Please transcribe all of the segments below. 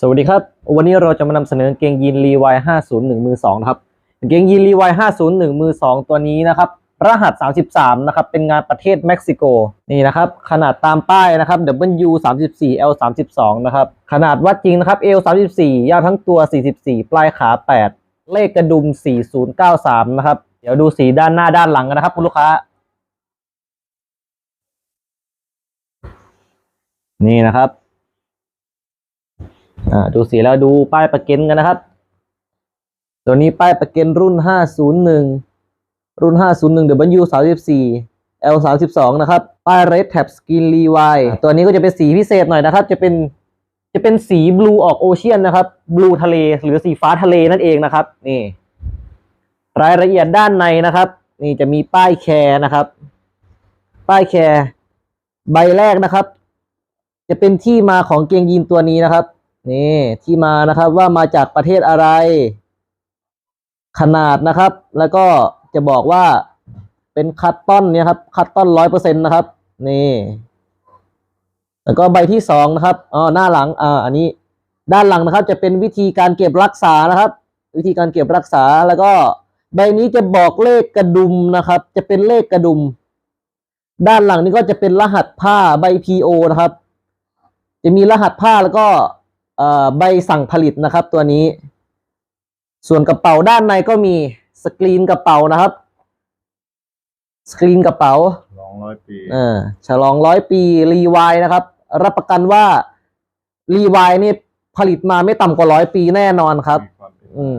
สวัสดีครับ วันนี้เราจะมานำเสนอกางเกงยีนรีวาย501 มือ2นะครับกางเกงยีนรีวาย501 มือ 2 ตัวนี้นะครับ รหัส 33 นะครับ เป็นงานประเทศเม็กซิโก นี่นะครับ ขนาดตามป้ายนะครับ W 34 L 32 นะครับ ขนาดวัดจริงนะครับ L 34 ยาวทั้งตัว 44 ปลายขา 8 เลขกระดุม 4093 นะครับ เดี๋ยวดูสีด้านหน้าด้านหลังกันนะครับ คุณลูกค้า นี่นะครับ อ่าดูสีแล้วดูป้ายประกันกันนะครับ ตัวนี้ป้ายประกันรุ่น 501 รุ่น 501 W 34 L 32นะครับ ป้าย Red Tab Skin Levi ตัวนี้ก็จะเป็นสีพิเศษหน่อยนะครับ จะเป็นจะเป็นสีบลูออกโอเชียนนะครับบลูทะเลหรือสีฟ้าทะเลนั่นเองนะครับ นี่ รายละเอียดด้านในนะครับ นี่จะมีป้ายแคร์นะครับ ป้ายแคร์ใบแรกนะครับ จะเป็นที่มาของเกงยีนตัวนี้นะครับ นี่ที่มานะครับว่ามาจากประเทศอะไร ขนาดนะครับ แล้วก็จะบอกว่าเป็นคัตตอนเนี่ยครับคัตตอนร้อยเปอร์เซ็นต์นะครับ นี่แล้วก็ใบที่สองนะครับอ๋อหน้าหลังอ่าอันนี้ด้านหลังนะครับ จะเป็นวิธีการเก็บรักษานะครับ วิธีการเก็บรักษาแล้วก็ใบนี้จะบอกเลขกระดุมนะครับ จะเป็นเลขกระดุม ด้านหลังนี้ก็จะเป็นรหัสผ้าใบ PO นะครับ จะมีรหัสผ้าแล้วก็ ใบสั่งผลิตนะครับ ตัวนี้ ส่วนกระเป๋าด้านในก็มีสกรีนกระเป๋านะครับ สกรีนกระเป๋าสองร้อยปีเออฉลองร้อยปีรีวายนะครับ รับประกันว่ารีวายนี่ผลิตมาไม่ต่ำกว่าร้อยปีแน่นอนครับมีความเป็นอืม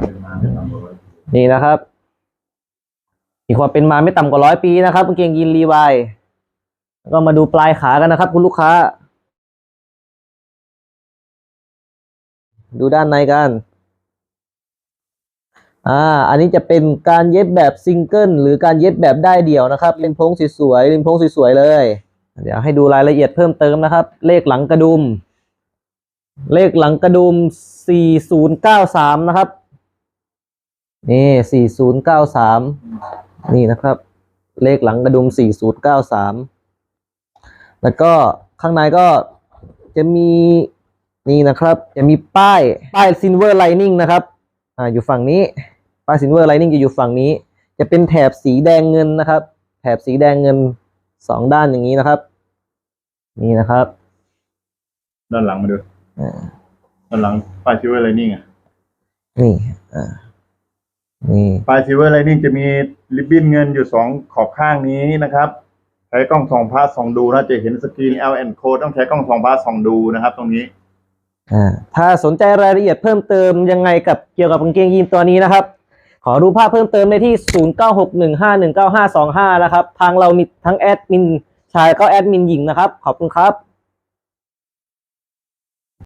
เป็นมาเป็นมาร้อยปีนี่นะครับมีความเป็นมาไม่ต่ำกว่าร้อยปีนะครับกางเกงยีนรีวายแล้วก็มาดูปลายขากันนะครับ คุณลูกค้า ดูด้านในกัน อ่า อันนี้จะเป็นการเย็บแบบซิงเกิลหรือการเย็บแบบได้เดี่ยวนะครับริมโพงสวยๆริมพงสวยๆเลย เดี๋ยวให้ดูรายละเอียดเพิ่มเติมนะครับ เลขหลังกระดุม เลขหลังกระดุม 4093 นะครับ นี่ 4093 นี่นะครับ เลขหลังกระดุม 4093 แล้วก็ข้างในก็จะมี นี่นะครับ จะมีป้ายป้าย Silver Lining นะครับอ่าอยู่ฝั่งนี้ป้าย Silver Lining จะอยู่ฝั่งนี้ จะเป็นแถบสีแดงเงินนะครับ แถบสีแดงเงินสองด้านอย่างนี้นะครับ นี่นะครับ ด้านหลังมาดูอ่าด้านหลังป้ายซิเวอร์ไลนิ่งอะนี่อ่านี่ป้ายซิเวอร์ไลนิ่งจะมีริบบิ้นเงินอยู่สองขอบข้างนี้นะครับใช้กล้องส่องพาสส่องดูนะจะเห็นสกรีน L and code ต้องใช้กล้องส่องพาสส่องดูนะครับ ตรงนี้อ่า ถ้าสนใจรายละเอียดเพิ่มเติมยังไงกับเกี่ยวกับกางเกงยีนตัวนี้นะครับ ขอดูภาพเพิ่มเติมได้ที่ 0961519525 นะครับ ทางเรามีทั้งแอดมินชายก็แอดมินหญิงนะครับ ขอบคุณครับ